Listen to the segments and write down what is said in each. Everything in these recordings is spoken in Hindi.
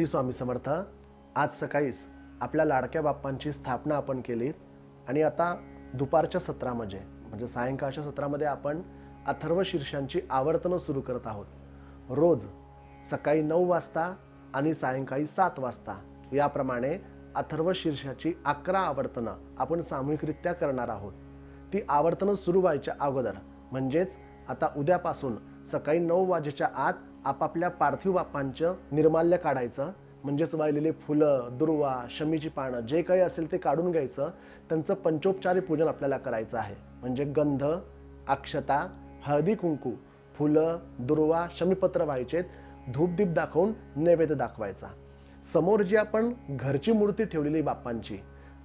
श्री स्वामी समर्थ आज सकाळीच आपल्या लाडक्या बाप्पांची स्थापना आपण केली आणि आता दुपारच्या सत्रामध्ये म्हणजे सायंकाळच्या सत्रामध्ये आपण अथर्व शीर्षांची आवर्तनं सुरू करत आहोत. रोज सकाळी नऊ वाजता आणि सायंकाळी सात वाजता याप्रमाणे अथर्व शीर्षाची अकरा आवर्तनं आपण सामूहिकरित्या करणार आहोत. ती आवर्तनं सुरू व्हायच्या अगोदर म्हणजेच आता उद्यापासून सकाळी नऊ वाजेच्या आत आपापल्या पार्थिव बाप्पांचं निर्माल्य काढायचं. म्हणजेच वाहिलेली फुलं दुर्वा शमीची पानं जे काही असेल ते काढून घ्यायचं. त्यांचं पंचोपचारी पूजन आपल्याला करायचं आहे. म्हणजे गंध अक्षता हळदी कुंकू फुलं दुर्वा शमीपत्र व्हायचेत. धूपदीप दाखवून नैवेद्य दाखवायचा. समोर जी आपण घरची मूर्ती ठेवलेली बाप्पांची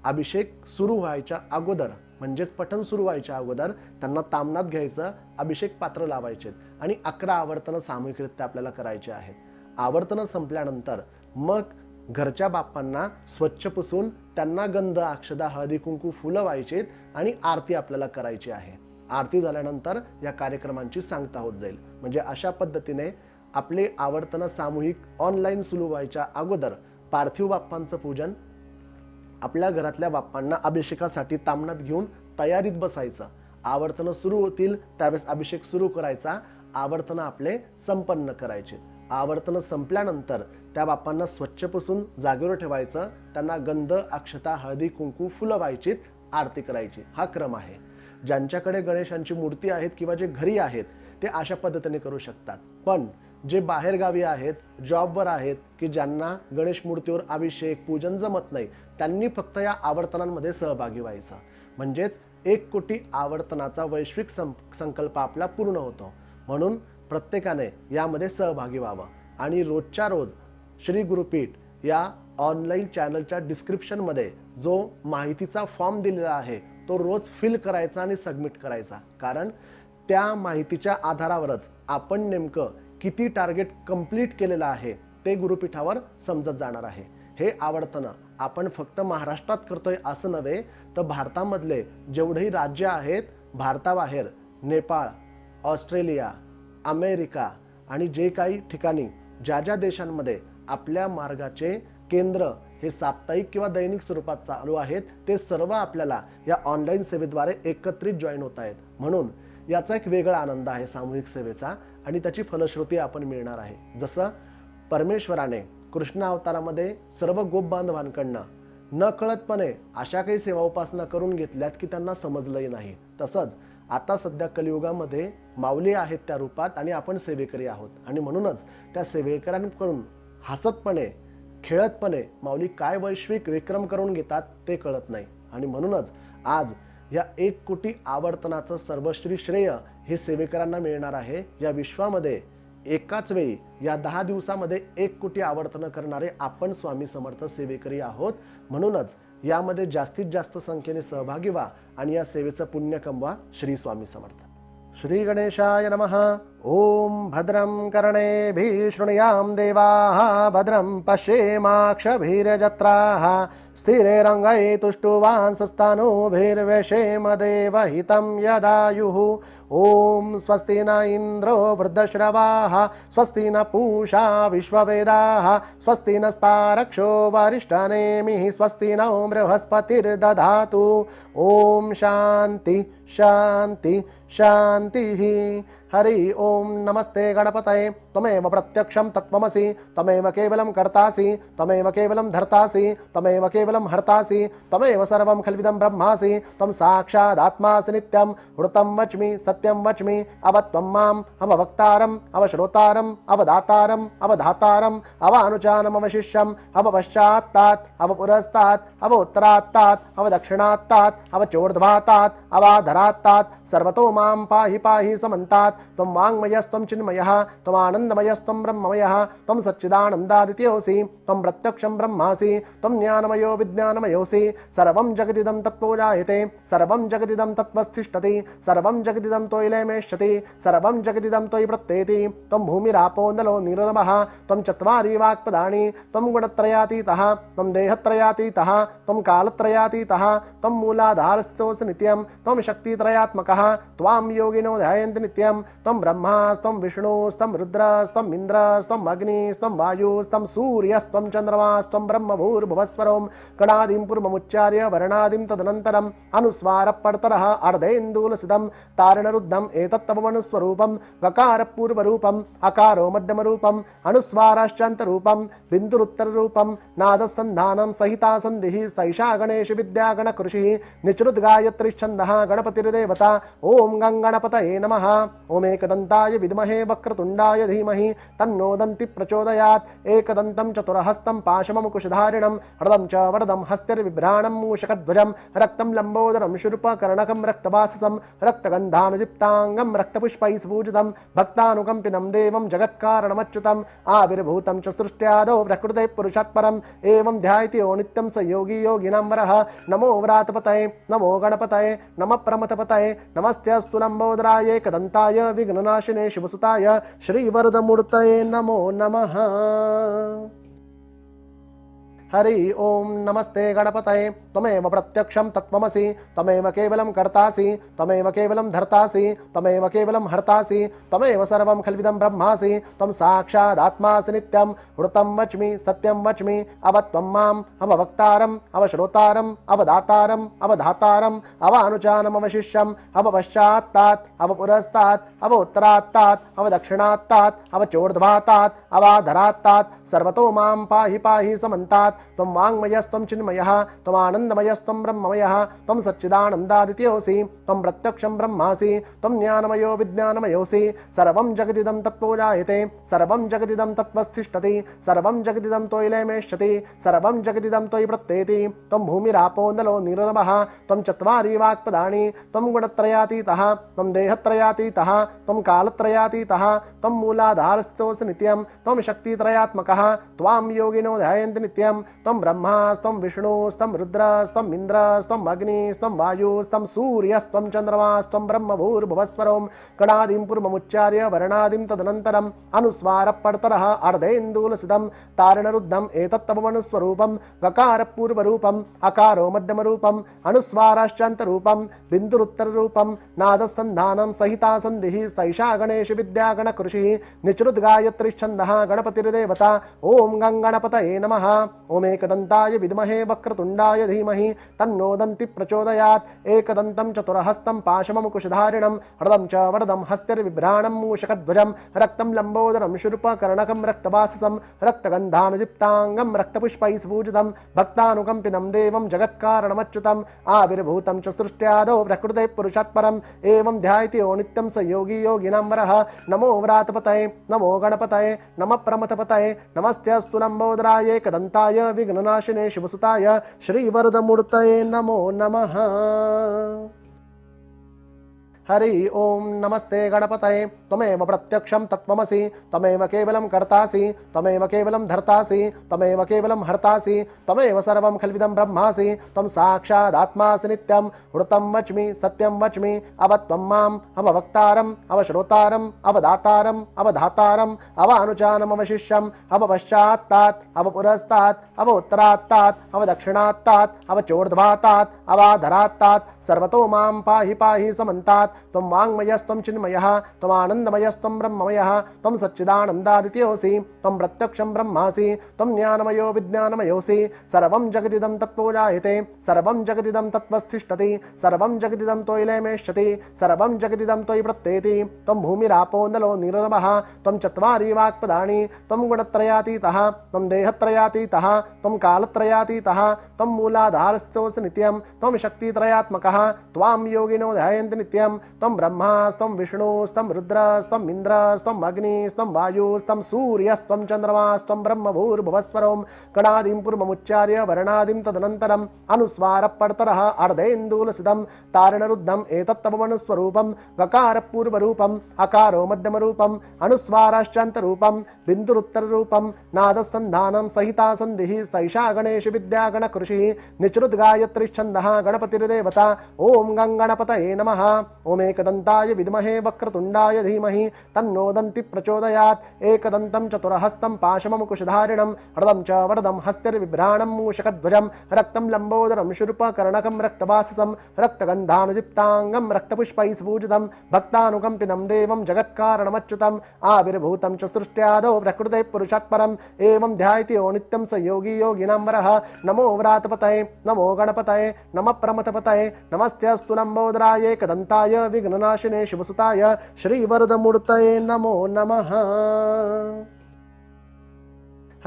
अभिषेक सुरू व्हायच्या अगोदर म्हणजेच पठण सुरू व्हायच्या अगोदर त्यांना तामनात घ्यायचं अभिषेक पात्र लावायचे आणि अकरा आवर्तनं सामूहिकरित्या आपल्याला करायची आहेत. आवर्तनं संपल्यानंतर मग घरच्या बाप्पांना स्वच्छ पुसून त्यांना गंध अक्षदा हळदी कुंकू फुलं व्हायचेत आणि आरती आपल्याला करायची आहे. आरती झाल्यानंतर या कार्यक्रमांची सांगता होत जाईल. म्हणजे अशा पद्धतीने आपले आवर्तनं सामूहिक ऑनलाईन सुरू व्हायच्या अगोदर पार्थिव बाप्पांचं पूजन आपल्या घरातल्या बाप्पांना अभिषेकासाठी तामणात घेऊन तयारीत बसायचं. आवर्तनं सुरू होतील त्यावेळेस अभिषेक सुरू करायचा. आवर्तनं आपले संपन्न करायचे. आवर्तनं संपल्यानंतर त्या बाप्पांना स्वच्छ पुसून जागेवर ठेवायचं. त्यांना गंध अक्षता हळदी कुंकू फुलं व्हायचीत आरती करायची. हा क्रम आहे. ज्यांच्याकडे गणेशांची मूर्ती आहेत किंवा जे घरी आहेत ते अशा पद्धतीने करू शकतात. पण जे बाहेरगावी आहेत जॉबवर आहेत की ज्यांना गणेश मूर्तीवर अभिषेक पूजन जमत नाही त्यांनी फक्त या आवर्तनांमध्ये सहभागी व्हायचं. म्हणजेच एक कोटी आवर्तनाचा वैश्विक सं संकल्प आपला पूर्ण होतो. म्हणून प्रत्येकाने यामध्ये सहभागी व्हावं. आणि रोजच्या रोज श्री गुरुपीठ या ऑनलाईन चॅनलच्या डिस्क्रिप्शनमध्ये जो माहितीचा फॉर्म दिलेला आहे तो रोज फिल करायचा आणि सबमिट करायचा. कारण त्या माहितीच्या आधारावरच आपण नेमकं किती टार्गेट कंप्लीट केलेलं आहे ते गुरुपीठावर समजत जाणार आहे. हे आवडतं आपण फक्त महाराष्ट्रात करतोय असं नव्हे तर भारतामधले जेवढेही राज्य आहेत भारताबाहेर नेपाळ ऑस्ट्रेलिया अमेरिका आणि जे काही ठिकाणी ज्या ज्या देशांमध्ये आपल्या मार्गाचे केंद्र हे साप्ताहिक किंवा दैनिक स्वरूपात चालू आहेत ते सर्व आपल्याला या ऑनलाईन सेवेद्वारे एकत्रित जॉईन होत आहेत. म्हणून याचा एक वेगळा आनंद आहे सामूहिक सेवेचा आणि त्याची फलश्रुती आपण मिळणार आहे. जसं परमेश्वराने कृष्ण अवतारामध्ये सर्व गोप बांधवांकडनं न कळतपणे अशा काही सेवा उपासना करून घेतल्यात की त्यांना समजलंही नाही. तसंच आता सध्या कलियुगामध्ये माऊली आहेत त्या रूपात आणि आपण सेवेकरी आहोत. आणि म्हणूनच त्या सेवेकऱ्यांकडून हसतपणे खेळतपणे माऊली काय वैश्विक विक्रम करून घेतात ते कळत नाही. आणि म्हणूनच आज या एक कोटी आवर्तनाचं सर्वश्री श्रेय हे सेवेकरांना मिळणार आहे. या विश्वामध्ये एकाच वेळी या दहा दिवसामध्ये एक कोटी आवर्तनं करणारे आपण स्वामी समर्थ सेवेकरी आहोत. म्हणूनच यामध्ये जास्तीत जास्त संख्येने सहभागी व्हा आणि या सेवेचं पुण्य कमवा श्री स्वामी समर्थ. श्री गणेशाय नमः। ॐ भद्रं कर्णेभिः शृणुयां देवाः, भद्रं पश्येमाक्षभिर्जत्राः स्थिरेरङ्गै तुष्टुवांसस्तनूभिर्वेषेम देवहितं यदायुः। ॐ स्वस्ति न इन्द्रो वृद्धश्रवाः, स्वस्ति न पूषा विश्ववेदाः, स्वस्ति नस्तारक्षो वरिष्ठनेमिः, स्वस्ति नो बृहस्पतिर्दधातु। ॐ शान्ति शान्ति। शान्तिः हरि ओम नमस्ते गणपतये। त्वमेव प्रत्यक्षं तत्त्वमसि, त्वमेव केवलं कर्तासि, त्वमेव केवलं धर्तासि, त्वमेव केवलं हर्तासि, त्वमेव सर्वं खल्विदं ब्रह्मासि, त्वं साक्षादात्मासि नित्यं वृतं वच्मि, सत्यं वच्मि अव त्वं माम् अववक्तारम् अवश्रोतारम् अवदातारम् अवधातारम् अवानुचानम् अवशिष्यम् अवपश्चात्तात्, अवपुरस्तात्, अवोत्तरात्तात्, अवदक्षिणात्तात्, अवचोर्ध्वातात्, अवाधरात्तात्, सर्वतो माँ पाहि पाहि समन्तात्, त्वं वाङ्मयस्त्वं चिन्मयः त्वमानन्दमयस्त्वं ब्रह्ममयः, त्वं सच्चिदानन्दादित्योऽसि त्वं प्रत्यक्षं ब्रह्मासि, त्वं ज्ञानमयो विज्ञानमयोऽसि, सर्वं जगदिदं तत्पूजायते सर्वं जगदिदं तत्त्वस्थिष्ठति, सर्वं जगदिदं त्वयिलेमेष्यति सर्वं जगदिदं त्वयि प्रत्येति, त्वं भूमिरापो नलो निरमः त्वं चत्वारि वाक्पदानि त्वं गुणत्रयातीतः, त्वं देहत्रयातीतः, त्वं कालत्रयातीतः, त्वं मूलाधारस्थोऽसि नित्यं, त्वं शक्तित्रयात्मकः, त्वां योगिनो ध्यायन्ति नित्यं, त्वं ब्रह्मास्त्वं विष्णुस्त्वं ఇంద్రాస్తం ఇంద్రాస్తం అగ్నిస్తం వాయుస్తం సూర్యస్తం చంద్రమాస్తం బ్రహ్మభూర్భువస్వరం కణాదిం పూర్వముచ్చార్య వర్ణాదిం తదనంతరం అనుస్వార పడతర అర్ధేందూలసిదం తారణరుద్ధం ఏతత్తమనుస్వరూపం వకార పూర్వరూపం అకారో మధ్యమరూపం అనుస్వారాశ్చాంతరూపం బిందురుత్తరరూపం నాదసంధానం సహితా సంధి సైషా గణేష విద్యాగణ కృషి నిచృద్గాయత్రిఛంద గణపతిర్దేవత ఓం గంగణపతయే నమ ఓమేకదంతాయ విద్మహే వక్రతుండాయ ధీమ धीमहि, तन्नो दन्ति प्रचोदयात्। एकदन्तं चतुरहस्तं पाशममुकुशधारिणं हृदं च वरदं हस्तिर्बिभ्राणं मूषकध्वजं, रक्तं लम्बोदरं शूर्पकर्णकं रक्तवाससं, रक्तगन्धानुलिप्ताङ्गं रक्तपुष्पैः पूजितं भक्तानुकम्पिनं देवं जगत्कारणमच्युतम् आविर्भूतं च सृष्ट्यादौ प्रकृते पुरुषात् परम् एवं ध्यायति यो नित्यं स योगी योगिनां वरः। नमो व्रातपतये, नमो गणपतये, नमः प्रमथपतये नमस्तेऽस्तु लम्बोदराय, एकदन्ताय, विघ्ननाशिने शिवसुताय श्रीवरदमूर्तये नमो नमः। हरि ओम नमस्ते गणपतये, त्वमेव प्रत्यक्षं तत्त्वमसि, त्वमेव केवलं कर्तासि, त्वमेव केवलं धर्तासि, त्वमेव केवलं हर्तासि, त्वमेव सर्वं खल्विदं ब्रह्मासि, त्वं साक्षादात्मासि नित्यं, वृतं वच्मि, सत्यं वच्मि अव त्वं माम् अववक्तारम् अवश्रोतारम् अवदातारम् अवधातारम् अवानुचानमवशिष्यम् अवपश्चात्तात्, अवपुरस्तात्, अवोत्तरात्तात्, अवदक्षिणात्तात्, अवचोर्ध्वातात्, अवाधरात्तात्, सर्वतो माँ पाहि पाहि समन्तात् त्वं वाङ्मयस्त्वं चिन्मयः त्वमानन्दमयस्त्वं ब्रह्ममयः, त्वं सच्चिदानन्दादित्योऽसि त्वं प्रत्यक्षं ब्रह्मासि, त्वं ज्ञानमयो विज्ञानमयोऽसि, सर्वं जगदिदं तत्पूजायते सर्वं जगदिदं तत्त्वस्थिष्ठति, सर्वं जगदिदं त्वयिलेमेष्यति सर्वं जगदिदं त्वयि प्रत्येति, त्वं भूमिरापो नलो निरमः त्वं चत्वारि वाक्पदानि त्वं गुणत्रयातीतः, त्वं देहत्रयातीतः, त्वं कालत्रयातीतः, त्वं मूलाधारस्थोऽसि नित्यं, त्वं शक्तित्रयात्मकः, त्वां योगिनो ध्यायन्ति नित्यं ತ್ವಂ ಬ್ರಹ್ಮಾಸ್ತಂ ವಿಷ್ಣುಸ್ತಂ ರುದ್ರಸ್ತಂ ಇಂದ್ರಸ್ತಂ ಅಗ್ನಿಸ್ತಂ ವಾಯುಸ್ತಂ ಸೂರ್ಯಸ್ತಂ ಚಂದ್ರಮಾಸ್ತಂ ಬ್ರಹ್ಮಭೂರ್ಭುವಸ್ವರಂ ಕಣಾದಿಂ ಪೂರ್ವಮುಚ್ಚಾರ್ಯ ವರ್ಣಾದಿಂ ತದನಂತರಂ ಅನುಸ್ವಾರ ಪಡ್ತರ ಅರ್ಧೇಂದೂಲಸಿದಂ ತಾರಣರುದ್ಧಂ ಏತತ್ತಮನುಸ್ವರೂಪಂ ವಕಾರ ಪೂರ್ವರೂಪಂ ಅಕಾರೋ ಮಧ್ಯಮರೂಪಂ, ಅನುಸ್ವಾರಾಶ್ಚಾಂತರೂಪಂ, ಬಿಂದುರುತ್ತರರೂಪಂ ನಾದಸಂಧಾನಂ ಸಹಿತಾ ಸಂಧಿ ಸೈಷಾ ಗಣೇಶ ವಿದ್ಯಾ ವಿದ್ಯಾಗಣ ಕೃಷಿ ನಿಚೃದ್ಗಾಯತ್ರಿಚ್ಛಂದಃ ಗಣಪತಿರ್ದೇವತ, ಓಂ ಗಂಗಣಪತಯೇ ನಮಃ एकदन्ताय विद्महे वक्रतुण्डाय धीमहि, तन्नो दन्ति प्रचोदयात्। एकदन्तं चतुरहस्तं पाशममुकुशधारिणं, हृदं च वरदं हस्तिर्बिभ्राणं मूषकध्वजं, रक्तं लम्बोदरं शूर्पकर्णकं रक्तवाससं रक्तगन्धानुलिप्ताङ्गं रक्तपुष्पैः पूजितं भक्तानुकम्पिनं देवं जगत्कारणमच्युतम् आविर्भूतं च सृष्ट्यादौ प्रकृते पुरुषात् परम् एवं ध्यायति यो नित्यं स योगी योगिनां वरः। नमो व्रातपतये, नमो गणपतये, नमः प्रमथपतये नमस्तेऽस्तु लम्बोदराय, एकदन्ताय विघ्ननाशिने शिवसुताय श्रीवरदमूर्तये नमो नमः हरि ओम नमस्ते गणपतये। त्वमेव प्रत्यक्षं तत्त्वमसि। त्वमेव केवलं कर्तासि। त्वमेव केवलं धर्तासि। त्वमेव केवलं हर्तासि। त्वमेव सर्वं खल्विदं ब्रह्मासि। त्वं साक्षादात्मासि नित्यं। वृतं वच्मि, सत्यं वच्मि। अव त्वं माम् अववक्तारम् अवश्रोतारम् अवदातारम् अवधातारम् अवानुचानमवशिष्यम् अवपश्चात्तात् अवपुरस्तात् अवोत्तरात्तात् अवदक्षिणात्तात् अवचोर्ध्वातात् अवाधरात्तात् सर्वतो माँ पाहि पाहि समन्तात्। त्वं वाङ्मयस्त्वं चिन्मयः त्वमानन्दमयस्त्वं ब्रह्ममयः, त्वं सच्चिदानन्दादित्योऽसि, त्वं प्रत्यक्षं ब्रह्मासि, त्वं ज्ञानमयो विज्ञानमयोऽसि, सर्वं जगदिदं तत्पूजायते सर्वं जगदिदं तत्त्वस्थिष्ठति, सर्वं जगदिदं त्वयिलेमेष्यति सर्वं जगदिदं त्वयि प्रत्येति, त्वं भूमिरापो नलो निरमः, त्वं चत्वारि वाक्पदानि, त्वं गुणत्रयातीतः, त्वं देहत्रयातीतः, त्वं कालत्रयातीतः, त्वं मूलाधारस्थोऽसि नित्यं, त्वं शक्तित्रयात्मकः, त्वां योगिनो ध्यायन्ति नित्यं త్వం బ్రహ్మాస్తం విష్ణుస్తం రుద్రాస్తం ఇంద్రాస్తం అగ్నిస్తం వాయుస్తం సూర్యస్తం చంద్రమాస్తం బ్రహ్మ భూర్భువస్వరం కణాదిం పూర్వముచ్చార్య వర్ణాదిం తదనంతరం అనుస్వార పడతర అర్ధేందూలసితం తారణరుద్ధం ఏతత్తమనుస్వరూపం వకార పూర్వరూపం అకారో మధ్యమ రూపం అనుస్వారాశ్చాంత రూపం బిందురుత్తర రూపం నాదసంధానం సహితా సంధి సైషా గణేష విద్యా గణ కృషి నిచృద్గాయత్రిఛంద గణపతిర్దేవత ఓం గంగణపతయే నమ ఓం एकदन्ताय विद्महे वक्रतुण्डाय धीमहि, तन्नो दन्ति प्रचोदयात्। एकदन्तं चतुरहस्तं पाशममुकुशधारिणं हृदं च वरदं हस्तिर्बिभ्राणं मूषकध्वजं, रक्तं लम्बोदरं शूर्पकर्णकं रक्तवाससं रक्तगन्धानुयुक्ताङ्गं रक्तपुष्पैः पूजितं भक्तानुकम्पिनं देवं जगत्कारणमच्युतम्, आविर्भूतं च सृष्ट्यादौ प्रकृते पुरुषात् परम् एवं ध्यायति यो नित्यं स योगी योगिनां वरः। नमो व्रातपतये, नमो गणपतये, नमः प्रमथपतये नमस्तेऽस्तु लम्बोदराय, एकदन्ताय विघ्ननाशिने शिवसुताय श्रीवरदमूर्तये नमो नमः।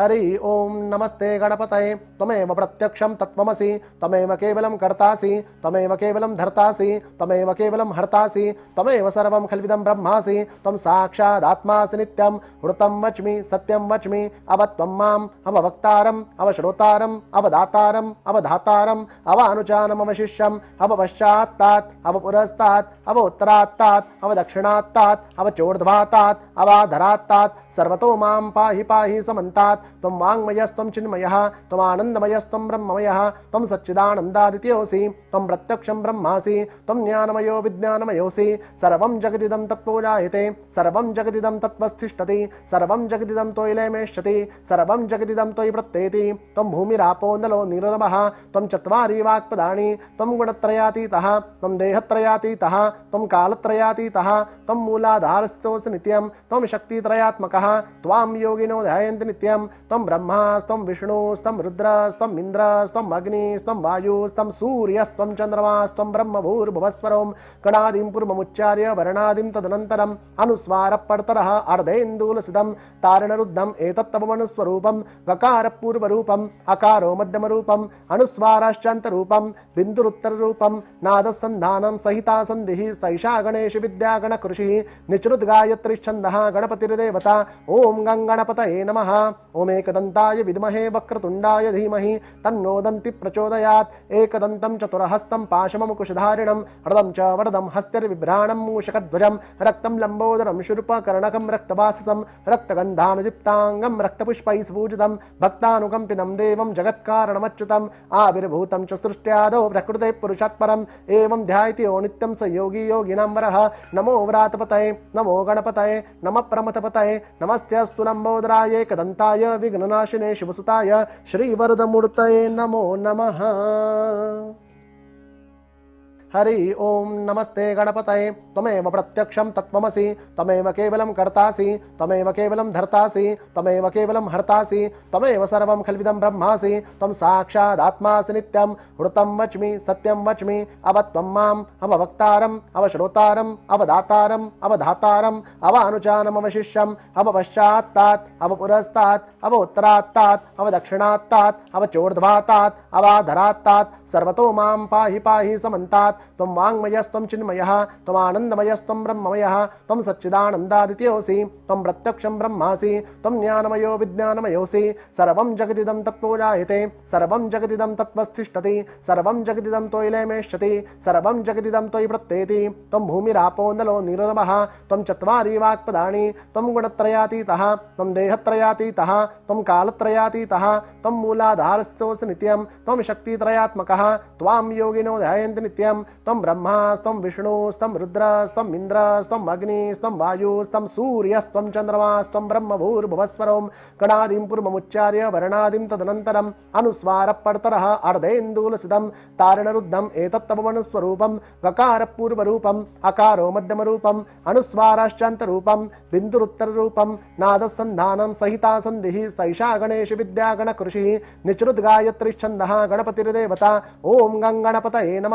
हरि ओम नमस्ते गणपतये। त्वमेव प्रत्यक्षं तत्त्वमसि। त्वमेव केवलं कर्तासि। त्वमेव केवलं धर्तासि। त्वमेव केवलं हर्तासि। त्वमेव सर्वं खल्विदं ब्रह्मासि। त्वं साक्षादात्मासि नित्यं। वृतं वच्मि, सत्यं वच्मि। अव त्वं माम् अववक्तारम् अवश्रोतारम् अवदातारम् अवधातारम् अवानुचानम् अवशिष्यम् अवपश्चात्तात् अवपुरस्तात् अवोत्तरात्तात् अवदक्षिणात्तात् अवचोर्ध्वातात् अवाधरात्तात्, सर्वतो माँ पाहि पाहि समन्तात्। त्वं वाङ्मयस्त्वं चिन्मयः त्वमानन्दमयस्त्वं ब्रह्ममयः, त्वं सच्चिदानन्दादित्योऽसि, त्वं प्रत्यक्षं ब्रह्मासि, त्वं ज्ञानमयो विज्ञानमयोऽसि, सर्वं जगदिदं तत्पूजायते सर्वं जगदिदं तत्त्वस्थिष्ठति, सर्वं जगदिदं त्वयिलेमेष्यति सर्वं जगदिदं त्वयि प्रत्येति, त्वं भूमिरापो नलो निरवः त्वं चत्वारि वाक्पदानि त्वं गुणत्रयातीतः, त्वं देहत्रयातीतः, त्वं कालत्रयातीतः, त्वं नित्यं, त्वं शक्तित्रयात्मकः, त्वां योगिनो ध्यायन्ति नित्यं ತ್ವಂ ಬ್ರಹ್ಮ ಸ್ವಂ ವಿಷ್ಣು ಸ್ವಂ ರುದ್ರ ಸ್ವಂ ಇಂದ್ರ ಸ್ವಂ ಅಗ್ನಿ ಬ್ರಹ್ಮಾಸ್ತಂ ವಿಷ್ಣುಸ್ತಂ ರುದ್ರಸ್ತಂ ಇಂದ್ರಸ್ತಂ ಅಗ್ನಿಸ್ತಂ ವಾಯುಸ್ತಂ ಸೂರ್ಯಸ್ತಂ ಚಂದ್ರಮಾಸ್ತಂ ಬ್ರಹ್ಮಭೂರ್ಭುವಸ್ವರಂ, ಕಣಾದಿಂ ಪೂರ್ವಮುಚ್ಚಾರ್ಯ ವರ್ಣಾದಿಂ ತದನಂತರಂ ಅನುಸ್ವಾರ ಪಡ್ತರಃ ಅರ್ಧೇಂದೂಲಸಿದಂ ತಾರಣರುದ್ಧಂ ಏತತ್ತಪಮನುಸ್ವರೂಪಂ ಕಕಾರ ಪೂರ್ವರೂಪಂ ಅಕಾರೋ ಮಧ್ಯಮ ರೂಪಂ ಅನುಸ್ವಾರಾಶ್ಚಾಂತ ಮಧ್ಯಮರೂಪಂ ಅನುಸ್ವಾರಾಶ್ಚಾಂತರೂಪಂ, ಬಿಂದುರುತ್ತರರೂಪಂ ನಾದಸಂಧಾನಂ ಸಹಿತಾ ಸಂಧಿ ಸೈಷಾ ಗಣೇಶ ವಿದ್ಯಾ ಗಣ ಕೃಷಿ ನಿಚೃದ್ಗಾಯತ್ರಿ ಛಂದ ಗಣಪತಿರ್ದೇವತಾ, ಓಂ ಗಂಗಣಪತಯೇ ನಮಃ, ಓಂ एकदन्ताय विद्महे वक्रतुण्डाय धीमहि, तन्नो दन्ति प्रचोदयात्। एकदन्तं चतुरहस्तं पाशममुकुशधारिणं, हृदं च वरदं हस्तिर्बिभ्राणं मूषकध्वजं, रक्तं लम्बोदरं शूर्पकर्णकं रक्तवाससं रक्तगन्धानुयुक्ताङ्गं रक्तपुष्पैः पूजितं भक्तानुकम्पिनं देवं जगत्कारणमच्युतम् आविर्भूतं च सृष्ट्यादौ प्रकृते पुरुषात् परम् एवं ध्यायति यो नित्यं स योगी योगिनां वरः। नमो व्रातपतये, नमो गणपतये, नमः प्रमथपतये नमस्तेऽस्तु लम्बोदराय, एकदन्ताय विघ्ननाशिने शिवसुताय श्रीवरदमूर्तये नमो नमः हरि ओम नमस्ते गणपतये, त्वमेव प्रत्यक्षं तत्त्वमसि, त्वमेव केवलं कर्तासि, त्वमेव केवलं धर्तासि, त्वमेव केवलं हर्तासि, त्वमेव सर्वं खल्विदं ब्रह्मासि, त्वं साक्षादात्मासि नित्यं वृतं वच्मि, सत्यं वच्मि अव त्वं माम्, अववक्तारम्, अवश्रोतारम्, अवदातारम्, अवधातारम् अवानुचानम् अवशिष्यम् अवपश्चात्तात्, अवपुरस्तात्, अवोत्तरात्तात्, अवदक्षिणात्तात्, अवचोर्ध्वातात्, अवाधरात्तात्, सर्वतो माँ पाहि पाहि समन्तात् त्वं वाङ्मयस्त्वं चिन्मयः त्वमानन्दमयस्त्वं ब्रह्ममयः, त्वं सच्चिदानन्दादित्योऽसि, त्वं प्रत्यक्षं ब्रह्मासि, त्वं ज्ञानमयो विज्ञानमयोऽसि, सर्वं जगदिदं तत्पूजायते सर्वं जगदिदं तत्त्वस्थिष्ठति, सर्वं जगदिदं त्वयिलेमेष्यति सर्वं जगदिदं त्वयि प्रत्येति, त्वं भूमिरापो नलो निरवः त्वं चत्वारि वाक्पदानि, त्वं गुणत्रयातीतः, त्वं देहत्रयातीतः, त्वं कालत्रयातीतः, त्वं मूलाधारस्थोऽसि नित्यं, त्वं शक्तित्रयात्मकः, त्वां योगिनो ध्यायन्ति नित्यं త్వం బ్రహ్మాస్తం విష్ణుస్తం రుద్రాస్తం ఇంద్రాస్తం అగ్నిస్తం వాయుస్తం సూర్యస్తం చంద్రమాస్తం బ్రహ్మభూర్భువస్వరం కణాదిం పూర్వముచ్చార్య వర్ణాదిం తదనంతరం అనుస్వార పడతర అర్ధేందూలసిదం తారణరుద్ధం ఏతత్తమనుస్వరూపం వకార పూర్వరూపం అకారో మధ్యమరూపం అనుస్వారాశ్చాంతరూపం బిందురుత్తరరూపం నాదసంధానం సహితా సంధి సైషా గణేష విద్యా గణ కృషి నిచృద్గాయత్రిఛంద గణపతిర్దేవత ఓం గంగణపతయే నమ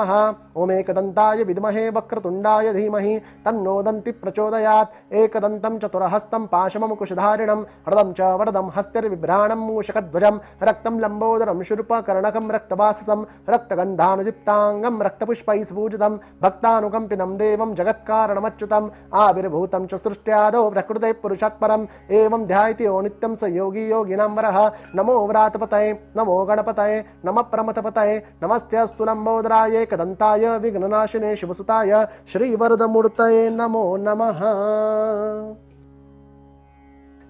ఓం ओमेकदन्ताय विद्महे वक्रतुण्डाय धीमहि, तन्नो दन्ति प्रचोदयात्। एकदन्तं चतुरहस्तं पाशममुकुशधारिणं हृदं च वरदं हस्तिर्बिभ्राणं मूषकध्वजं, रक्तं लम्बोदरं शूर्पकर्णकं रक्तवाससं, रक्तगन्धानुदीप्ताङ्गं रक्तपुष्पैः पूजितं भक्तानुकम्पिनं देवं जगत्कारणमच्युतम्, आविर्भूतं च सृष्ट्यादौ प्रकृते पुरुषात् परम् एवं ध्यायति यो नित्यं स योगी योगिनां वरः। नमो व्रातपतये, नमो गणपतये, नमः प्रमथपतये नमस्तेऽस्तु लम्बोदराय, एकदन्ताय विघ्ननाशिने शिवसुताय श्रीवरदमूर्तये नमो नमः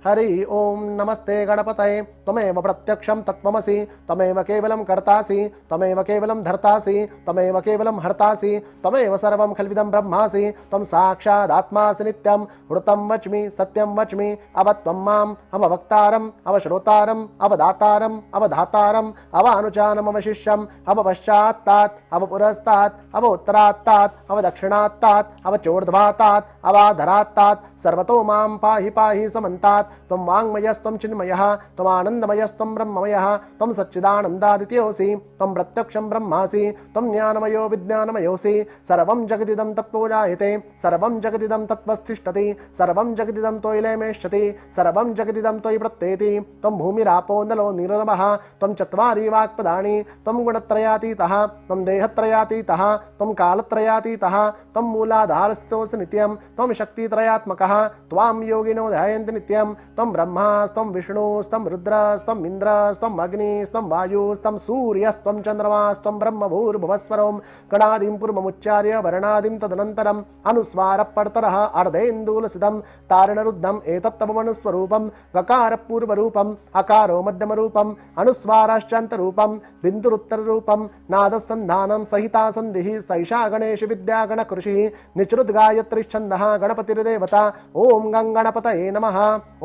हरि ओम नमस्ते गणपतये। त्वमेव प्रत्यक्षं तत्त्वमसि, त्वमेव केवलं कर्तासि, त्वमेव केवलं धर्तासि, त्वमेव केवलं हर्तासि, त्वमेव सर्वं खल्विदं ब्रह्मासि, त्वं साक्षादात्मासि नित्यं वृतं वच्मि, सत्यं वच्मि अव त्वं माम्, अववक्तारम्, अवश्रोतारम्, अवदातारम्, अवधातारम् अवानुचानम् अवशिष्यम् अवपश्चात्तात्, अवपुरस्तात्, अवोत्तरात्तात्, अवदक्षिणात्तात्, अवचोर्ध्वातात्, अवाधरात्तात्, सर्वतो माँ पाहि पाहि समन्तात् त्वं वाङ्मयस्त्वं चिन्मयः त्वमानन्दमयस्त्वं ब्रह्ममयः, त्वं सच्चिदानन्दादित्योऽसि, त्वं प्रत्यक्षं ब्रह्मासि, त्वं ज्ञानमयो विज्ञानमयोऽसि, सर्वं जगदिदं तत्पूजायते, सर्वं जगदिदं तत्त्वस्थिष्ठति, सर्वं जगदिदं त्वयि लेमेष्यति, सर्वं जगदिदं त्वयि प्रत्येति, त्वं भूमिरापो नलो निरवः त्वं चत्वारि वाक्पदानि, त्वं गुणत्रयातीतः, त्वं देहत्रयातीतः, त्वं कालत्रयातीतः, त्वं मूलाधारस्तोऽसि नित्यं, त्वं शक्तित्रयात्मकः, त्वां योगिनो ध्यायन्ति नित्यं ತ್ವಂ ಬ್ರಹ್ಮ ಸ್ವಂ ವಿಷ್ಣು ಸ್ವಂ ರುದ್ರ ಸ್ವಂ ಇಂದ್ರ ಸ್ವಂ ಅಗ್ನಿ ಸ್ವಂ ವಾಯು ಸ್ವಂ ಸೂರ್ಯ ಸ್ವಂ ಚಂದ್ರಮ ಸ್ವಂ ಬ್ರಹ್ಮ ಭೂರ್ಭುವಸ್ವರಂ ಕಣಾದಿಂ ಪೂರ್ವಮುಚ್ಚಾರ್ಯ ವರ್ಣಾದಿಂ ತದನಂತರಂ, ಅನುಸ್ವಾರ ಪಡ್ತರ ಅರ್ಧೇಂದೂಲಸಿದಂ ತಾರಣರುದ್ಧಂ ಏತತ್ತಮನುಸ್ವರೂಪಂ ಗಕಾರ ಪೂರ್ವರೂಪಂ ಅಕಾರೋ ಮಧ್ಯಮರೂಪಂ ಅನುಸ್ವಾರಾಶ್ಚಾಂತರೂಪಂ, ಬಿಂದುರುತ್ತರರೂಪಂ, ನಾದಸಂಧಾನಂ ಸಹಿತಾ ಸಂಧಿಃ ಸೈಷಾ ಗಣೇಶ ವಿದ್ಯಾ ಗಣಕೃಷಿ ನಿಚೃದ್ಗಾಯತ್ರಿಚ್ಛಂದಃ ಗಣಪತಿರ್ದೇವತ, ಓಂ ಗಂಗಣಪತಯೇ ನಮಃ,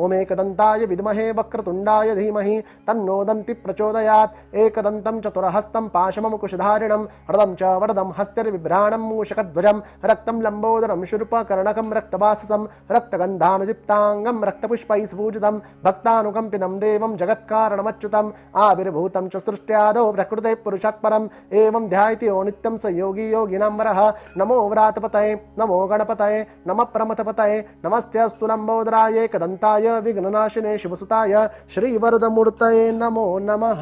ಓಂ ओमेकदन्ताय विद्महे वक्रतुण्डाय धीमहि, तन्नो दन्ति प्रचोदयात्। एकदन्तं चतुरहस्तं पाशममुकुशधारिणं हृदं च वरदं हस्तिर्बिभ्राणं मूषकध्वजं, रक्तं लम्बोदरं शूर्पकर्णकं रक्तवाससं, रक्तगन्धानुदीप्ताङ्गं रक्तपुष्पैः पूजितं भक्तानुकम्पिनं देवं जगत्कारणमच्युतम् आविर्भूतं च सृष्ट्यादौ प्रकृते पुरुषात् परम् एवं ध्यायति यो नित्यं स योगी योगिनां वरः। नमो व्रातपतये, नमो गणपतये, नमः प्रमथपतये नमस्तेऽस्तु लम्बोदराय, एकदन्ताय विघ्ननाशिने शिवसुताय श्रीवरदमूर्तये नमो नमः।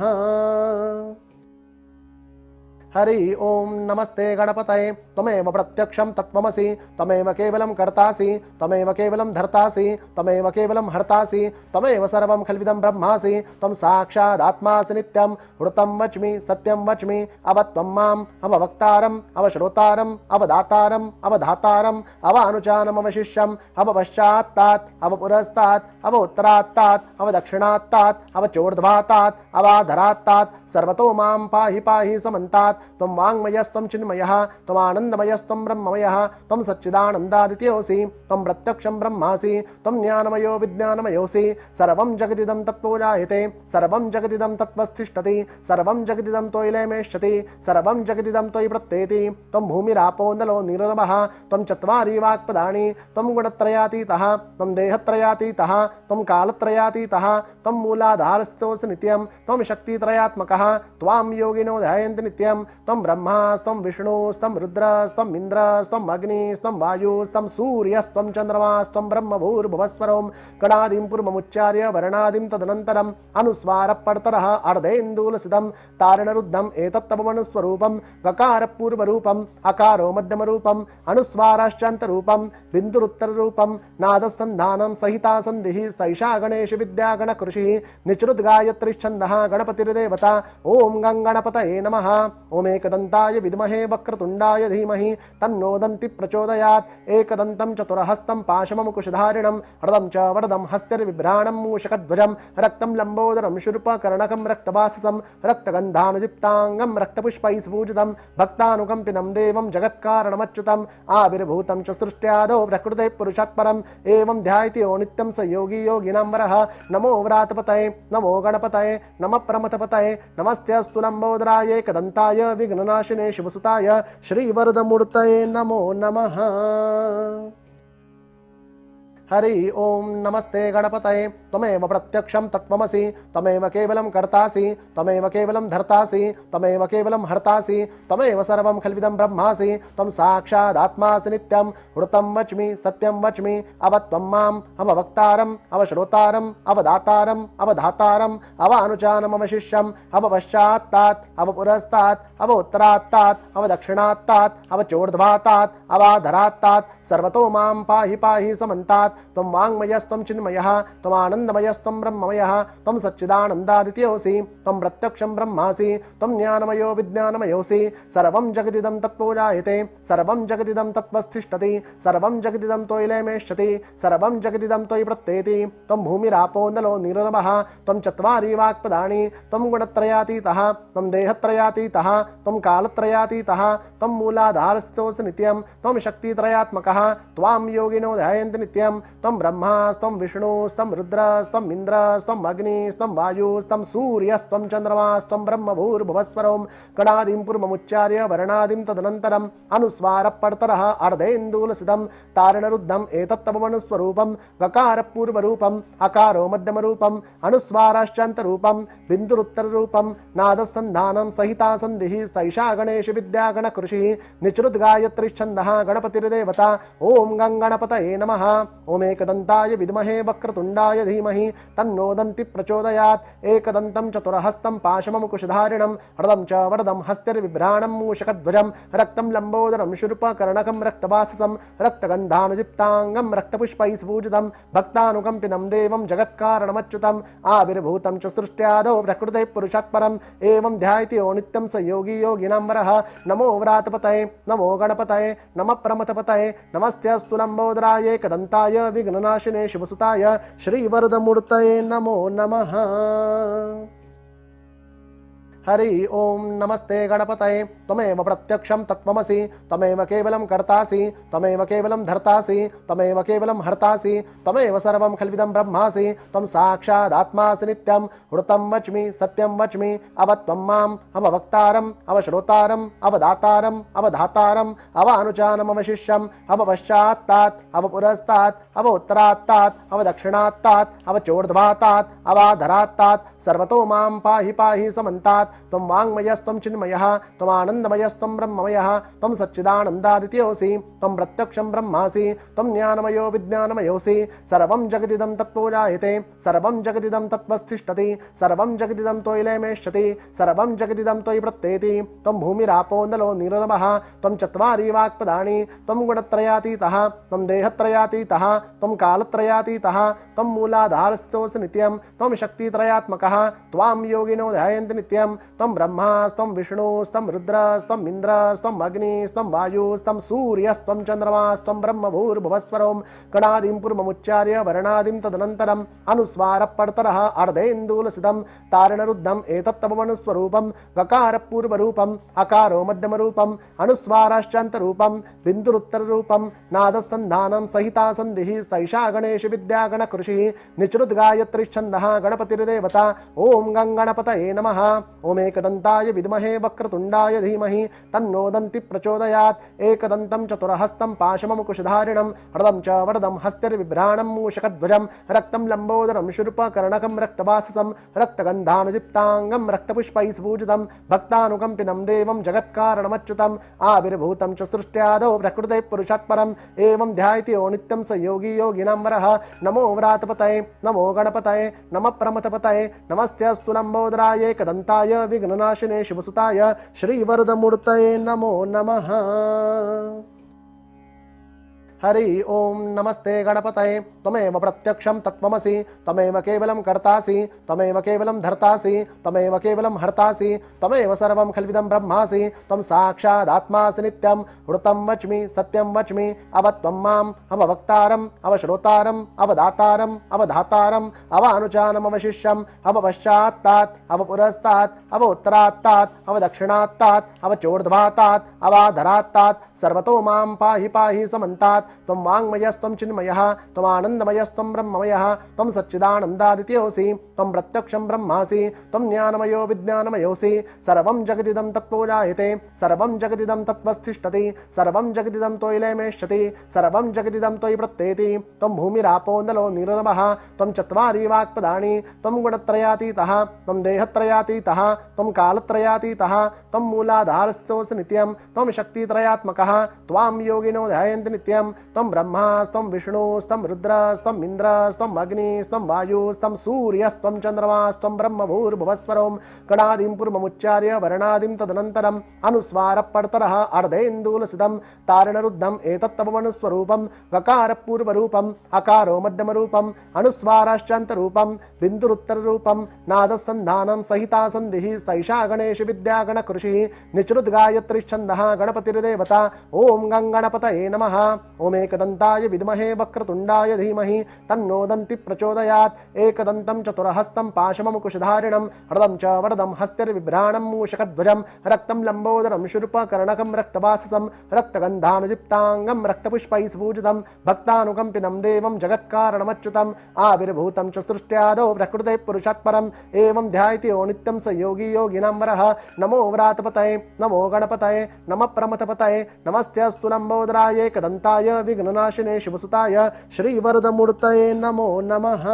हरि ओम नमस्ते गणपतये, त्वमेव प्रत्यक्षं तत्त्वमसि, त्वमेव केवलं कर्तासि, त्वमेव केवलं धर्तासि, त्वमेव केवलं हर्तासि, त्वमेव सर्वं खल्विदं ब्रह्मासि, त्वं साक्षादात्मासि नित्यं वृतं वच्मि, सत्यं वच्मि अव त्वं माम् अववक्तारम् अवश्रोतारम् अवदातारम् अवधातारम् अवानुचानम् अवशिष्यम् अवपश्चात्तात्, अवपुरस्तात्, अवोत्तरात्तात्, अवदक्षिणात्तात्, अवचोर्ध्वातात्, अवाधरात्तात्, सर्वतो माँ पाहि पाहि समन्तात् त्वं वाङ्मयस्त्वं चिन्मयः त्वमानन्दमयस्त्वं ब्रह्ममयः, त्वं सच्चिदानन्दादित्योऽसि त्वं प्रत्यक्षं ब्रह्मासि, त्वं ज्ञानमयो विज्ञानमयोऽसि, सर्वं जगदिदं तत्पूजायते सर्वं जगदिदं तत्त्वस्थिष्ठति, सर्वं जगदिदं त्वयि लेमेष्यति, सर्वं जगदिदं त्वयि प्रत्येति, त्वं भूमिरापो नलो निरवः त्वं चत्वारि वाक्पदानि त्वं गुणत्रयातीतः, त्वं देहत्रयातीतः, त्वं कालत्रयातीतः, त्वं मूलाधारस्थोऽसि नित्यं, त्वं शक्तित्रयात्मकः, त्वां योगिनो ध्यायन्ति नित्यं త్వం బ్రహ్మాస్తం విష్ణుస్తం రుద్రాస్తం ఇంద్రాస్తం అగ్నిస్తం వాయుస్తం సూర్యస్తం చంద్రమాస్తం బ్రహ్మభూర్భువస్వరం కణాదిం పూర్వముచ్చార్య వరణాదిం తదనంతరం అనుస్వార పర్తర అర్ధేందూలసిదం తారణరుద్ధం ఏతత్తమనుస్వరూపం వకార పూర్వరూపం అకారో మధ్యమ రూపం అనుస్వారాశ్చంత మధ్యమరూపం అనుస్వారాశ్చాంతరూపం బిందురుత్తరరూపం నాదసంధానం సహితా సంధి సైషా గణేష విద్యాగణ కృషి నిచృద్గాయత్రిఛంద గణపతిర్దేవత ఓం గంగణపతయే నమ ओमेकदन्ताय विद्महे वक्रतुण्डाय धीमहि, तन्नो दन्ति प्रचोदयात्। एकदन्तं चतुरहस्तं पाशममुकुशधारिणं हृदं च वरदं हस्तिर्बिभ्राणं मूषकध्वजं रक्तं लम्बोदरं शूर्पकर्णकं रक्तवाससं रक्तगन्धानुदीप्ताङ्गं रक्तपुष्पैः पूजितं भक्तानुकम्पिनं देवं जगत्कारणमच्युतम्, आविर्भूतं च सृष्ट्यादौ प्रकृते पुरुषात् परम् एवं ध्यायति यो नित्यं स योगी योगिनां वरः। नमो व्रातपतये, नमो गणपतये, नमः प्रमथपतये नमस्तेऽस्तु लम्बोदराय, एकदन्ताय विघ्ननाशिने शिवसुताय श्रीवरदमूर्तये नमो नमः हरि ओम नमस्ते गणपतये, त्वमेव प्रत्यक्षं तत्त्वमसि, त्वमेव केवलं कर्तासि, त्वमेव केवलं धर्तासि, त्वमेव केवलं हर्तासि, त्वमेव सर्वं खल्विदं ब्रह्मासि, त्वं साक्षादात्मासि नित्यं वृतं वच्मि, सत्यं वच्मि, अव त्वं माम् अवश्रोतारम् अवदातारम् अवधातारम् अवानुचानम् अवशिष्यम् अवपश्चात्तात् अवपुरस्तात् अवोत्तरात्तात् अवदक्षिणात्तात् अवचोर्ध्वातात् अवाधरात्तात् सर्वतो माँ पाहि पाहि समन्तात् त्वं वाङ्मयस्त्वं चिन्मयः त्वमानन्दमयस्त्वं ब्रह्ममयः, त्वं सच्चिदानन्दादित्योऽसि त्वं प्रत्यक्षं ब्रह्मासि, त्वं ज्ञानमयो विज्ञानमयोऽसि सर्वं जगदिदं तत्पूजायते सर्वं जगदिदं तत्त्वस्थिष्ठति, सर्वं जगदिदं त्वयि लयमेष्यति सर्वं जगदिदं त्वयि प्रत्येति, त्वं भूमिरापो नलो निरवः त्वं चत्वारि वाक्पदानि, त्वं गुणत्रयातीतः, त्वं देहत्रयातीतः, त्वं कालत्रयातीतः, त्वं मूलाधारस्थोऽसि नित्यं, त्वं शक्तित्रयात्मकः, त्वां योगिनो ध्यायन्ति नित्यं త్వం విష్ణుస్తం విష్ణుస్త్వం రుద్రాస్త్వం అగ్నిస్తం వాయుస్తం సూర్యస్తం చంద్రమాస్తం బ్రహ్మ భూర్భువస్వరం కణాదిం పూర్వముచ్చార్య వర్ణాదిం తదనంతరం అనుస్వార పర్తర అర్ధేందూలసితం తారణరుద్ధం ఏతత్తమనుస్వరూపం వకార పూర్వరూపం అకారో మధ్యమ రూపం మధ్యమరూపం అనుస్వారాశ్చాంతరూపం బిందురుత్తరరూపం నాదసంధానం సహితా సంధి సైషా గణేష విద్యాగణ కృషి నిచృద్గాయత్రిఛంద గణపతిర్దేవత ఓం గంగణపతయే నమ ఓం एकदन्ताय विद्महे वक्रतुण्डाय धीमहि, तन्नो दन्ति प्रचोदयात्। एकदन्तं चतुरहस्तं पाशममुकुशधारिणं हृदं च वरदं हस्तिर्बिभ्राणं मूषकध्वजं, रक्तं लम्बोदरं शूर्पकर्णकं रक्तवाससं रक्तगन्धानुयुक्ताङ्गं रक्तपुष्पैः पूजितं भक्तानुकम्पिनं देवं जगत्कारणमच्युतम्, आविर्भूतं च सृष्ट्यादौ प्रकृते पुरुषात् परम् एवं ध्यायति यो नित्यं स योगी योगिनां वरः। नमो व्रातपतये, नमो गणपतये, नमः प्रमथपतये नमस्तेऽस्तु लम्बोदराय, एकदन्ताय विघ्ननाशिने शिवसुताय श्रीवरदमूर्तये नमो नमः। हरि ओम नमस्ते गणपतये, त्वमेव प्रत्यक्षं तत्त्वमसि, त्वमेव केवलं कर्तासि, त्वमेव केवलं धर्तासि, त्वमेव केवलं हर्तासि, त्वमेव सर्वं खल्विदं ब्रह्मासि, त्वं साक्षादात्मासि नित्यं वृतं वच्मि, सत्यं वच्मि अव त्वं माम्, अववक्तारम्, अवश्रोतारम्, अवदातारम्, अवधातारम् अवानुचानम् अवशिष्यम् अवपश्चात्तात्, अवपुरस्तात्, अवोत्तरात्तात्, अवदक्षिणात्तात्, अवचोर्ध्वातात्, अवाधरात्तात्, सर्वतो माँ पाहि पाहि समन्तात् त्वं वाङ्मयस्त्वं चिन्मयः त्वमानन्दमयस्त्वं ब्रह्ममयः, त्वं सच्चिदानन्दादित्योऽसि त्वं प्रत्यक्षं ब्रह्मासि, त्वं ज्ञानमयो विज्ञानमयोऽसि, सर्वं जगदिदं तत्पूजायते सर्वं जगदिदं तत्त्वस्थिष्ठति, सर्वं जगदिदं त्वयि लयमेष्यति सर्वं जगदिदं त्वयि प्रत्येति, त्वं भूमिरापो नलो निरवः त्वं चत्वारि वाक्पदानि त्वं गुणत्रयातीतः, त्वं देहत्रयातीतः, त्वं कालत्रयातीतः, त्वं मूलाधारस्थोऽसि नित्यं, त्वं शक्तित्रयात्मकः, त्वां योगिनो ध्यायन्ति नित्यं ತ್ವಂ ಬ್ರಹ್ಮಾಸ್ತಂ ವಿಷ್ಣುಸ್ತಂ ರುದ್ರಸ್ತಂ ಇಂದ್ರಸ್ತಂ ಅಗ್ನಿಸ್ತಂ ವಾಯುಸ್ತಂ ಸೂರ್ಯಸ್ತಂ ಚಂದ್ರಮಾಸ್ತಂ ಬ್ರಹ್ಮಭೂರ್ಭುವಸ್ವರಂ ಕಣಾದಿಂ ಪೂರ್ವಮುಚ್ಚಾರ್ಯ ವರ್ಣಾದಿಂ ತದನಂತರಂ ಅನುಸ್ವಾರ ಪಡ್ತರ ಪಡ್ತರಃ ಅರ್ಧೇಂದೂಲಸಿತಂ ತಾರಣರುದ್ಧಂ ಏತತ್ತಪಮನುಸ್ವರೂಪಂ ಕಕಾರ ಪೂರ್ವರೂಪಂ ಅಕಾರೋ ಮಧ್ಯಮರೂಪಂ ಅನುಸ್ವಾರಾಶ್ಚಾಂತರೂಪಂ ಬಿಂದುರುತ್ತರರೂಪಂ ನಾದಸಂಧಾನಂ ಸಹಿತಾ ಸಂಧಿಃ ಸೈಷಾ ಗಣೇಶ ವಿದ್ಯಾ ವಿದ್ಯಾಗಣ ಕೃಷಿ ಛಂದ ಗಣಪತಿರ್ದೇವತ ಓಂ ಗಂಗಣಪತಯೇ ನಮಃ ॐ एकदन्ताय विद्महे वक्रतुण्डाय धीमहि तन्नो दन्ति प्रचोदयात्। एकदन्तं चतुरहस्तं पाशममुकुशधारिणं, हृदं च वरदं हस्तिर्बिभ्राणं मूषकध्वजं, रक्तं लम्बोदरं शूर्पकर्णकं रक्तवाससं रक्तगन्धानुयुक्ताङ्गं रक्तपुष्पैः पूजितं भक्तानुकम्पिनं देवं जगत्कारणमच्युतम् आविर्भूतं च सृष्ट्यादौ प्रकृते पुरुषात् परम् एवं ध्यायति यो नित्यं स योगी योगिनां वरः। नमो व्रातपतये, नमो गणपतये, नमः प्रमथपतये नमस्तेऽस्तु लम्बोदराय, एकदन्ताय विघ्ननाशिने शिवसुताय श्रीवरदमूर्तये नमो नमः हरि ओम नमस्ते गणपतये, त्वमेव प्रत्यक्षं तत्त्वमसि, त्वमेव केवलं कर्तासि, त्वमेव केवलं धर्तासि, त्वमेव केवलं हर्तासि, त्वमेव सर्वं खल्विदं ब्रह्मासि, त्वं साक्षादात्मासि नित्यं वृतं वच्मि, सत्यं वच्मि अव त्वं माम्, अववक्तारम्, अवश्रोतारम्, अवदातारम्, अवधातारम् अवानुचानम् अवशिष्यम् अवपश्चात्तात्, अवपुरस्तात्, अवोत्तरात्तात्, अवदक्षिणात्तात्, अवचोर्ध्वातात्, अवाधरात्तात्, सर्वतो माँ पाहि पाहि समन्तात् त्वं वाङ्मयस्त्वं चिन्मयः त्वमानन्दमयस्त्वं ब्रह्ममयः, त्वं सच्चिदानन्दादित्योऽसि त्वं प्रत्यक्षं ब्रह्मासि, त्वं ज्ञानमयो विज्ञानमयोऽसि, सर्वं जगदिदं तत्पूजायते सर्वं जगदिदं तत्त्वस्थिष्ठति, सर्वं जगदिदं त्वयिलेमेष्यति सर्वं जगदिदं त्वयि प्रत्येति, त्वं भूमिरापो नलो निरवः त्वं चत्वारि वाक्पदानि त्वं गुणत्रयातीतः, त्वं देहत्रयातीतः, त्वं कालत्रयातीतः, त्वं मूलाधारस्थोऽसि नित्यं, त्वं शक्तित्रयात्मकः, त्वां योगिनो ध्यायन्ति नित्यं ತ್ವಂ ಬ್ರಹ್ಮಾಸ್ತ್ವಂ ವಿಷ್ಣುಸ್ತ್ವಂ ರುದ್ರಸ್ತ್ವಂ ಇಂದ್ರಸ್ತ್ವಂ ಅಗ್ನಿಸ್ತ್ವಂ ವಾಯುಸ್ತ್ವಂ ಸೂರ್ಯಸ್ತ್ವಂ ಚಂದ್ರಮಾಸ್ತ್ವಂ ಬ್ರಹ್ಮಭೂರ್ಭುವಸ್ವರಂ ಕಣಾದಿಂ ಪೂರ್ವಮುಚ್ಚಾರ್ಯ ವರ್ಣಾದಿಂ ತದನಂತರಂ ಅನುಸ್ವಾರ ಪಡ್ತರಃ ಅರ್ಧೇಂದೂಲಸಿದಂ ತಾರಣರುದ್ಧಂ ಏತತ್ತಪಮನುಸ್ವರೂಪಂ ಕಕಾರ ಪೂರ್ವರೂಪಂ ಅಕಾರೋ ಮಧ್ಯಮರೂಪಂ ಅನುಸ್ವಾರಾಶ್ಚಾಂತರೂಪಂ, ಬಿಂದುರುತ್ತರರೂಪಂ, ನಾದಸಂಧಾನಂ ಸಹಿತಾ ಸಂಧಿಃ ಸೈಷಾ ಗಣೇಶ ವಿದ್ಯಾ ಗಣಕೃಷಿ ನಿಚೃದ್ಗಾಯತ್ರಿಚ್ಛಂದಃ ಗಣಪತಿರ್ದೇವತಾ, ಓಂ ಗಂಗಣಪತಯೇ ನಮಃ एकदन्ताय विद्महे वक्रतुण्डाय धीमहि, तन्नो दन्ति प्रचोदयात्। एकदन्तं चतुरहस्तं पाशममुकुशधारिणं, हृदं च वरदं हस्तिर्बिभ्राणं मूषकध्वजं, रक्तं लम्बोदरं शूर्पकर्णकं रक्तवाससं रक्तगन्धानुयुक्ताङ्गं रक्तपुष्पैः पूजितं भक्तानुकम्पिनं देवं जगत्कारणमच्युतम्, आविर्भूतं च सृष्ट्यादौ प्रकृते पुरुषात् परम् एवं ध्यायति यो नित्यं स योगी योगिनां वरः। नमो व्रातपतये, नमो गणपतये, नमः प्रमथपतये नमस्तेऽस्तु लम्बोदराय, एकदन्ताय विघ्ननाशिने शिवसुताय श्रीवरदमूर्तये नमो नमः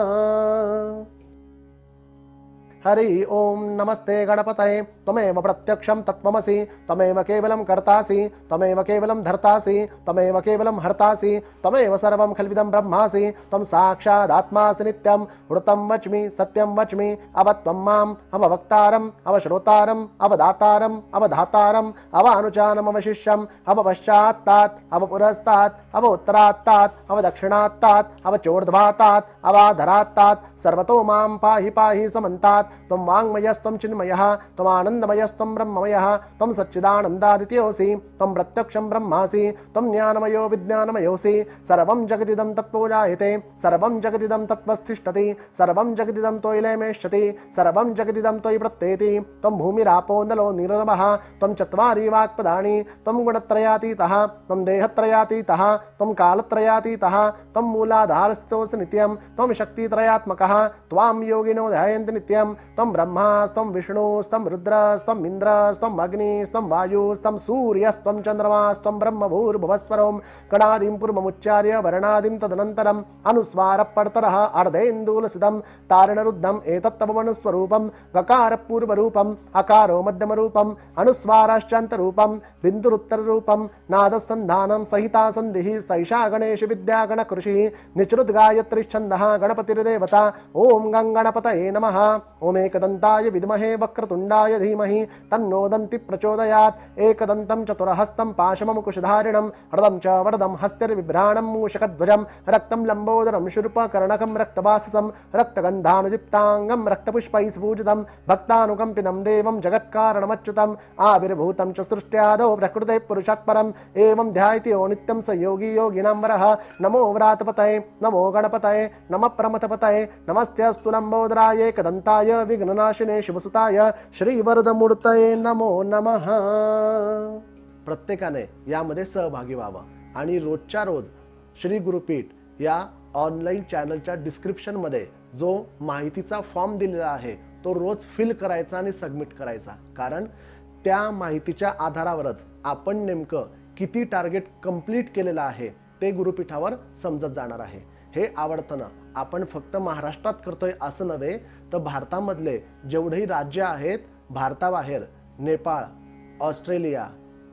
हरि ओम नमस्ते गणपतये। त्वमेव प्रत्यक्षं तत्त्वमसि। त्वमेव केवलं कर्तासि। त्वमेव केवलं धर्तासि। त्वमेव केवलं हर्तासि। त्वमेव सर्वं खल्विदं ब्रह्मासि। त्वं साक्षादात्मासि नित्यं। वृतं वच्मि, सत्यं वच्मि। अव त्वं माम्, अववक्तारम्, अवश्रोतारम्, अवदातारम्, अवधातारम् अवानुचानम् अवशिष्यम् अवपश्चात्तात्, अवपुरस्तात्, अवोत्तरात्तात्, अवदक्षिणात्तात्, अवचोर्ध्वातात्, अवाधरात्तात्, सर्वतो माँ पाहि पाहि समन्तात् त्वं वाङ्मयस्त्वं चिन्मयः त्वमानन्दमयस्त्वं ब्रह्ममयः, त्वं सच्चिदानन्दादित्योऽसि, त्वं प्रत्यक्षं ब्रह्मासि, त्वं ज्ञानमयो विज्ञानमयोऽसि, सर्वं जगदिदं तत्पूजायते सर्वं जगदिदं तत्त्वस्थिष्ठति, सर्वं जगदिदं त्वयिलेमेष्यति सर्वं जगदिदं त्वयि प्रत्येति, त्वं भूमिरापो नलो निरवः त्वं चत्वारि वाक्पदानि, त्वं गुणत्रयातीतः, त्वं देहत्रयातीतः, त्वं कालत्रयातीतः, त्वं मूलाधारस्थोऽसि नित्यं, त्वं शक्तित्रयात्मकः, त्वां योगिनो ध्यायन्ति नित्यं ತ್ವಂ ಬ್ರಹ್ಮಾಸ್ತಂ ವಿಷ್ಣುಸ್ತಂ ರುದ್ರಸ್ತಂ ಇಂದ್ರಸ್ತಂ ಅಗ್ನಿಸ್ತಂ ವಾಯುಸ್ತಂ ಸೂರ್ಯಸ್ತಂ ಚಂದ್ರಮಾಸ್ತಂ ಬ್ರಹ್ಮಭೂರ್ಭುವಸ್ವರಂ ಕಣಾದಿಂ ಪೂರ್ವಮುಚ್ಚಾರ್ಯ ವರ್ಣಾದಿಂ ತದನಂತರಂ, ಅನುಸ್ವಾರ ಪಡ್ತರ ಅರ್ಧೇಂದೂಲಸಿದಂ ತಾರಣರುದ್ಧಂ ಏತತ್ತವಮನುಸ್ವರೂಪಂ ಗಕಾರ ಪೂರ್ವರೂಪಂ ಅಕಾರೋ ಮಧ್ಯಮರೂಪಂ, ಅನುಸ್ವಾರಾಶ್ಚಾಂತರೂಪಂ, ಬಿಂದುರುತ್ತರರೂಪಂ, ನಾದಸಂಧಾನಂ ಸಹಿತಾ ಸಂಧಿಃ ಸೈಷಾ ಗಣೇಶ ವಿದ್ಯಾ ಗಣಕೃಷಿ ನಿಚೃದ್ಗಾಯತ್ರಿಚ್ಛಂದಃ ಗಣಪತಿರ್ದೇವತ, ಓಂ ಗಂಗಣಪತಯೇ ನಮಃ, ಓಂ एकदन्ताय विद्महे वक्रतुण्डाय धीमहि, तन्नो दन्ति प्रचोदयात्। एकदन्तं चतुरहस्तं पाशममुकुशधारिणं, हृदं च वरदं हस्तिर्बिभ्राणं मूषकध्वजं, रक्तं लम्बोदरं शूर्पकर्णकं रक्तवाससं रक्तगन्धानुयुक्ताङ्गं रक्तपुष्पैः पूजितं भक्तानुकम्पिनं देवं जगत्कारणमच्युतम् आविर्भूतं च सृष्ट्यादौ प्रकृते पुरुषात् परम् एवं ध्यायति यो नित्यं स योगी योगिनां वरः। नमो व्रातपतये, नमो गणपतये, नमः प्रमथपतये नमस्तेऽस्तु लम्बोदराय, एकदन्ताय विघ्ननाशिने शिवसुताय श्रीवरदमूर्तये नमो नमः. प्रत्येकाने यामध्ये सहभागी व्हावं. आणि रोजच्या रोज श्री गुरुपीठ या ऑनलाईन चॅनलच्या डिस्क्रिप्शनमध्ये जो माहितीचा फॉर्म दिलेला आहे तो रोज फिल करायचा आणि सबमिट करायचा. कारण त्या माहितीच्या आधारावरच आपण नेमकं किती टार्गेट कंप्लीट केलेलं आहे ते गुरुपीठावर समजत जाणार आहे. हे आवडतं ना? आपण फक्त महाराष्ट्रात करतोय असं नव्हे तर भारतामधले जेवढेही राज्य आहेत भारताबाहेर नेपाळ ऑस्ट्रेलिया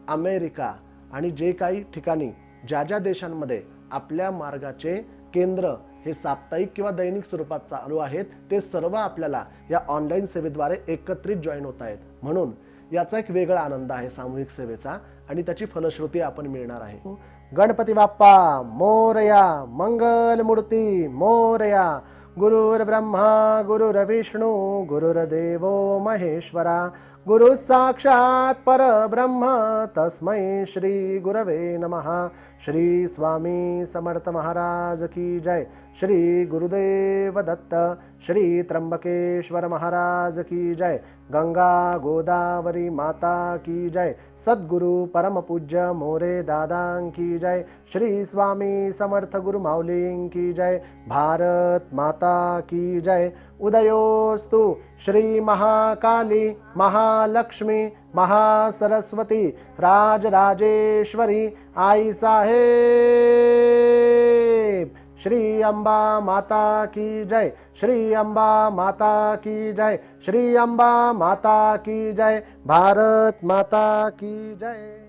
अमेरिका आणि जे काही ठिकाणी ज्या ज्या देशांमध्ये आपल्या मार्गाचे केंद्र हे साप्ताहिक किंवा दैनिक स्वरूपात चालू आहेत ते सर्व आपल्याला या ऑनलाईन सेवेद्वारे एकत्रित जॉईन होत आहेत. म्हणून याचा एक वेगळा आनंद आहे सामूहिक सेवेचा आणि त्याची फलश्रुती आपण मिळणार आहे. गणपती बाप्पा मोरया मंगल मूर्ति मोरया गुरुर्ब्रह्मा गुरुर्विष्णू गुरुर्देवो महेश्वरा गुरु साक्षात तस्मै श्री गुरवे नमः। श्री स्वामी समर्थ महाराज की जय। श्री गुरुदेव दत्त। श्री त्र्यंबकेश्वर महाराज की जय। गंगा गोदावरी माता की जय। सद्गुरु परम पूज्य मोरे दादा की जय। श्री स्वामी समर्थ गुरु माऊलीं की जय। भारत माता की जय। उदयोस्तु श्री महाकाली महालक्ष्मी महासरस्वती राजराजेश्वरी आई साहेब। श्री अंबा माता की जय। श्री अंबा माता की जय। श्री अंबा माता की जय। भारत माता की जय।